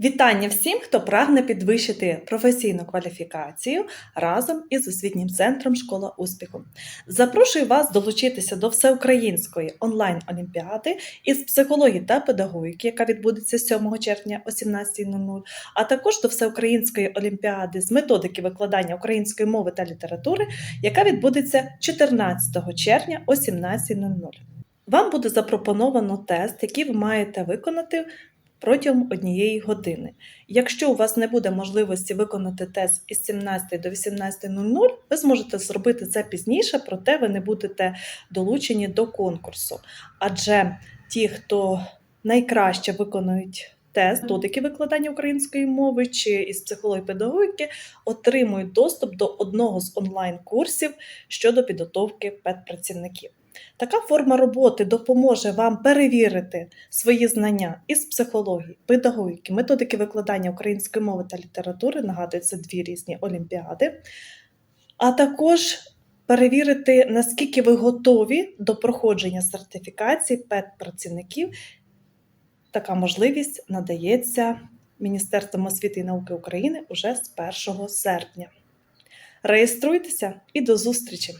Вітання всім, хто прагне підвищити професійну кваліфікацію разом із освітнім центром Школа успіху. Запрошую вас долучитися до всеукраїнської онлайн-олімпіади із психології та педагогіки, яка відбудеться 7 червня о 17.00, а також до всеукраїнської олімпіади з методики викладання української мови та літератури, яка відбудеться 14 червня о 17.00. Вам буде запропоновано тест, який ви маєте виконати протягом однієї години. Якщо у вас не буде можливості виконати тест із 17 до 18.00, ви зможете зробити це пізніше, проте ви не будете долучені до конкурсу. Адже ті, хто найкраще виконують тест методики викладання української мови чи із психології педагогіки, отримують доступ до одного з онлайн-курсів щодо підготовки педпрацівників. Така форма роботи допоможе вам перевірити свої знання із психології, педагогіки, методики викладання української мови та літератури. Нагадую, це дві різні олімпіади, а також перевірити, наскільки ви готові до проходження сертифікації педпрацівників. Така можливість надається Міністерством освіти і науки України уже з 1 серпня. Реєструйтеся і до зустрічі!